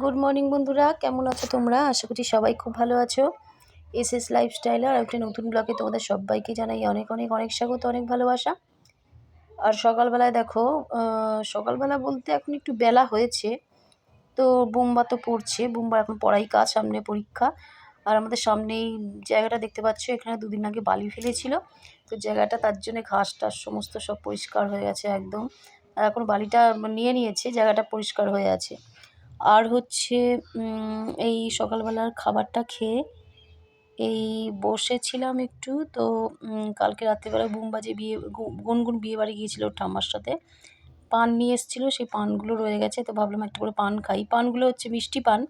Good morning বন্ধুরা। কেমন আছো তোমরা? আশা করছি সবাই খুব ভালো আছো। এস এস লাইফস্টাইল আর একটা নতুন ব্লগে তোমাদের সবাইকে জানাই অনেক অনেক অনেক স্বাগত, অনেক ভালোবাসা। আর সকালবেলায় দেখো সকালবেলা বলতে এখন একটু বেলা হয়েছে। তো বোম্বা তো পড়ছে বোম্বার এখন পড়াই কাজ, সামনে পরীক্ষা। আর আমাদের সামনেই জায়গাটা দেখতে পাচ্ছ, এখানে দুদিন আগে বালি ফেলেছিল। তো জায়গাটা তার জন্য ঘাস টাস সমস্ত সব পরিষ্কার হয়ে গেছে একদম। আর এখন বালিটা নিয়ে নিয়েছে, জায়গাটা পরিষ্কার হয়ে আছে। আর হচ্ছে এই সকালবেলার খাবারটা খেয়ে এই বসেছিলাম একটু। তো কালকে রাত্রিবেলা বুমবাজে বিয়ে গুনগুন বিয়ে বাড়ি গিয়েছিল ঠাম্মার সাথে। পান নিয়ে এসেছিল, সেই পানগুলো রয়ে গেছে। তো ভাবলাম একটা করে পান খাই। পানগুলো হচ্ছে মিষ্টি পান।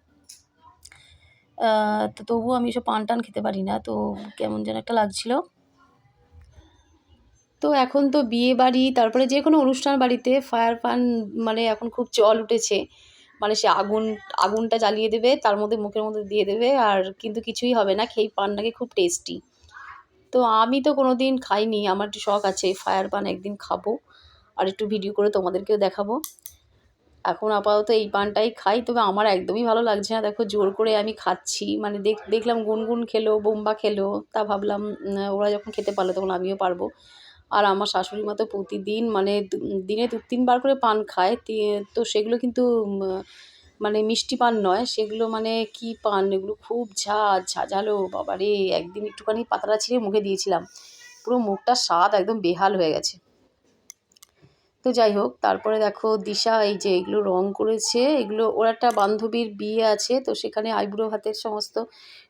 তো তবুও আমি সব পান টান খেতে পারি না। তো কেমন যেন একটা লাগছিল। তো এখন তো বিয়ে বাড়ি, তারপরে যে কোনো অনুষ্ঠান বাড়িতে ফায়ার পান মানে এখন খুব চল উঠেছে। মানে সে আগুন, আগুনটা জ্বালিয়ে দেবে, তার মধ্যে মুখের মধ্যে দিয়ে দেবে, আর কিন্তু কিছুই হবে না, খেয়ে পান নাকি খুব টেস্টি তো আমি তো কোনো দিন খাইনি, আমার একটু শখ আছে ফায়ার পান একদিন খাব, আর একটু ভিডিও করে তোমাদেরকেও দেখাবো। এখন আপাতত এই পানটাই খাই, তবে আমার একদমই ভালো লাগছে না, দেখো জোর করে আমি খাচ্ছি মানে দেখ, দেখলাম গুনগুন খেলো, বোম্বা খেলো, তা ভাবলাম ওরা যখন খেতে পারল তখন আমিও পারব। আর আমার শাশুড়ি মা তো প্রতিদিন মানে দিনে দু, তিনবার করে পান খায়। তো সেগুলো কিন্তু মানে মিষ্টি পান নয়। সেগুলো মানে কি পান? এগুলো খুব ঝাঁঝ ঝাঁঝালো। বাবারে, একদিন একটুখানি পাতাটা ছিঁড়ে মুখে দিয়েছিলাম। পুরো মুখটা স্বাদ একদম বেহাল হয়ে গেছে। তো যাই হোক, তারপরে দেখো দিশা এই যে এগুলো রং করেছে, এগুলো ওর একটা বান্ধবীর বিয়ে আছে, তো সেখানে আইবুড়ো ভাতের সমস্ত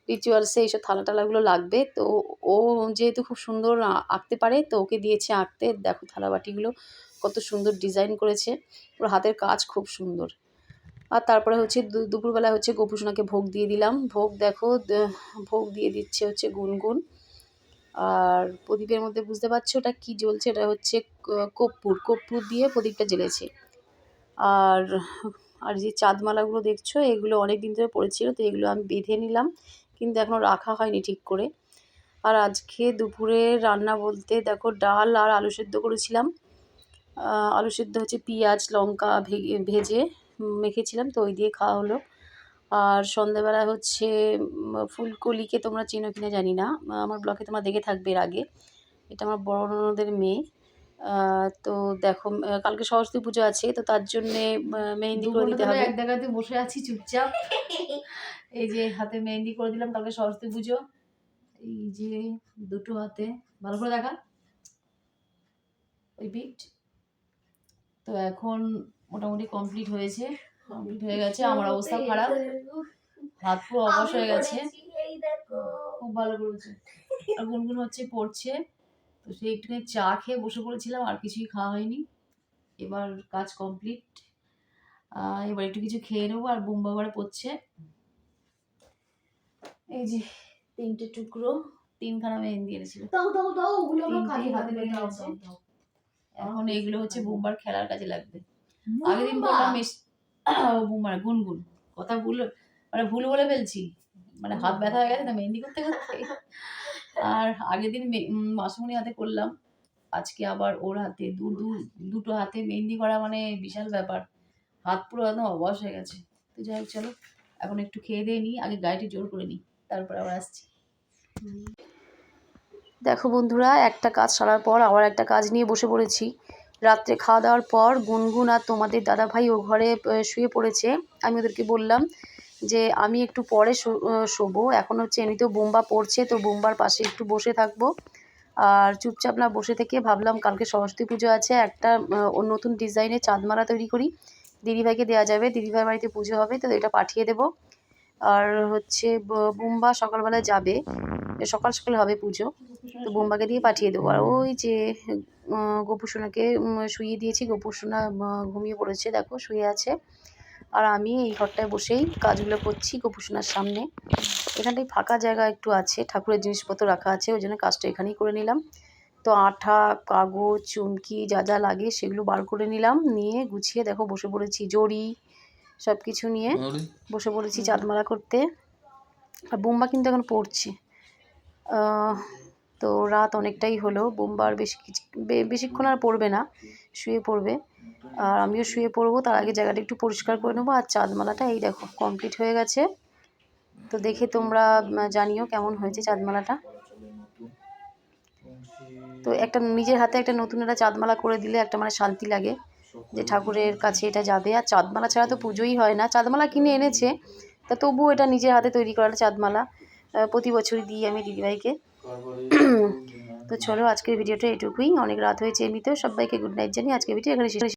রিচুয়ালসে এইসব থালা টালাগুলো লাগবে। তো ও যেহেতু খুব সুন্দর আঁকতে পারে, তো ওকে দিয়েছে আঁকতে। দেখো থালাবাটিগুলো কত সুন্দর ডিজাইন করেছে, ওর হাতের কাজ খুব সুন্দর। আর তারপরে হচ্ছে দুপুরবেলা হচ্ছে গোপুসোনাকে ভোগ দিয়ে দিলাম। ভোগ দেখো ভোগ দিয়ে দিচ্ছে হচ্ছে গুনগুন। আর প্রদীপের মধ্যে বুঝতে পারছ ওটা কি জ্বলছে? এটা হচ্ছে কর্পূর কর্পূর দিয়ে প্রদীপটা জ্বেলেছে। আর আর যে চাঁদমালাগুলো দেখছ, এগুলো অনেক দিন ধরে পড়েছিল, তো এগুলো আমি বেঁধে নিলাম। কিন্তু এখনও রাখা হয়নি ঠিক করে। আর আজকে দুপুরে রান্না বলতে দেখো ডাল আর আলু সেদ্ধ করেছিলাম। আলু সেদ্ধ হচ্ছে পেঁয়াজ, লঙ্কা ভেজে মেখেছিলাম, তো ওই দিয়ে খাওয়া হলো। আর সন্ধ্যাবেলা হচ্ছে ফুলকলিকে তোমরা চেনো কিনা জানি না। আমার ব্লগে তোমরা দেখে থাকবে এর আগে। এটা আমার বড় ননদের মেয়ে। তো দেখো কালকে সরস্বতী পুজো আছে তো তার জন্যে মেহেন্দি করে দিতে হবে। এক জায়গাতে বসে আছি চুপচাপ। এই যে হাতে মেহেন্দি করে দিলাম কালকে সরস্বতী পুজো। এই যে দুটো হাতে ভালো করে দেখা। ওই পিঠ। তো এখন মোটামুটি কমপ্লিট হয়েছে। কমপ্লিট হয়ে গেছে আমার অবস্থা খারাপ। হাত পুরো অবশ হয়ে গেছে। খুব ভালো করেছে। আর গুনগুন হচ্ছে পড়ছে। তো সেই একটুখানি চা খেয়ে বসে পড়েছিলাম আর কিছুই খাওয়া হয়নি। এবার কাজ কমপ্লিট এবার একটু কিছু খেয়ে নেব আর বোম্বা বারে পড়ছে। এই যে তিনটে টুকরো তিনখানা মেহেন্দি এনেছিল। দাও দাও দাও ওগুলো আমরা খালি হাতে হাতে লেগে দাও আছে। দাও দাও এখন এগুলো হচ্ছে বোম্বার খেলার কাজে লাগবে। আগের দিন! বললাম বোম্বার গুনগুন কথা ভুল মানে ভুল বলে ফেলছি। মানে হাত ব্যথা হয়ে গেছে না মেহেন্দি করতে করতে। আর আগের দিন মে- উম, হাতে করলাম। আজকে আবার ওর হাতে দু দু- দুটো হাতে মেহেন্দি করা মানে বিশাল ব্যাপার। হাত পুরো একদম অবশ হয়ে গেছে। তো যাই হোক চলো এখন একটু খেয়ে দিয়ে নিই আগে গাড়িটি জোর করে নিই তারপর আবার আসছি। দেখো বন্ধুরা একটা কাজ সারার পর আবার একটা কাজ নিয়ে বসে পড়েছি। রাত্রে খাওয়া দাওয়ার পর গুনগুন আর তোমাদের দাদাভাই ও ঘরে শুয়ে পড়েছে। আমি ওদেরকে বললাম যে, আমি একটু পরে শোবো। এখন হচ্ছে এমনিতেও বোম্বা পড়ছে, তো বোম্বার পাশে একটু বসে থাকব। আর চুপচাপ না বসে থেকে ভাবলাম কালকে সরস্বতী পুজো আছে, একটা নতুন ডিজাইনের চাঁদমালা তৈরি করি। দিদিভাইকে দেওয়া যাবে দিদিভাই বাড়িতে পুজো হবে, তো এটা পাঠিয়ে দেবো। আর হচ্ছে বোম্বা সকালবেলা যাবে। সকাল সকাল হবে পুজো। তো বোম্বাকে দিয়ে পাঠিয়ে দেবো। আর ওই যে গোপুসোনাকে শুইয়ে দিয়েছি। গোপুসোনা ঘুমিয়ে পড়েছে, দেখো, শুয়ে আছে। আর আমি এই ঘরটায় বসেই কাজগুলো করছি গোপুসোনার সামনে। এখানটায় ফাঁকা জায়গা একটু আছে, ঠাকুরের জিনিসপত্র রাখা আছে, ওই জন্য কাজটা এখানেই করে নিলাম। তো আঠা, কাগজ, চুমকি, যা যা লাগে সেগুলো বার করে নিলাম। নিয়ে গুছিয়ে, দেখো, বসে পড়েছি। জড়ি সব কিছু নিয়ে বসে পড়েছি চাঁদমালা করতে। আর বোম্বা কিন্তু এখন পড়ছে। তো রাত অনেকটাই হলো। বোমবার বেশি কিছু বে- বেশিক্ষণ আর পড়বে না। শুয়ে পড়বে। আর আমিও শুয়ে পড়ব। তার আগে জায়গাটা একটু পরিষ্কার করে নেব। আর চাঁদমালাটা এই দেখো কমপ্লিট হয়ে গেছে। তো দেখে তোমরা জানিও কেমন হয়েছে চাঁদমালাটা। তো একটা নিজের হাতে একটা নতুন একটা চাঁদমালা করে দিলে একটা মানে শান্তি লাগে। যে ঠাকুরের কাছে এটা যাবে। আর চাঁদমালা ছাড়া তো পুজোই হয় না। চাঁদমালা কিনে এনেছে। তা তবুও এটা নিজের হাতে তৈরি করা চাঁদমালা। প্রতি বছরই দিই আমি দিদিভাইকে। তো চলো আজকের ভিডিওটা এটুকুই। অনেক রাত হয়েছে এমনিতেও। সবাইকে গুড নাইট জানি আজকের ভিডিও এখানে শেষ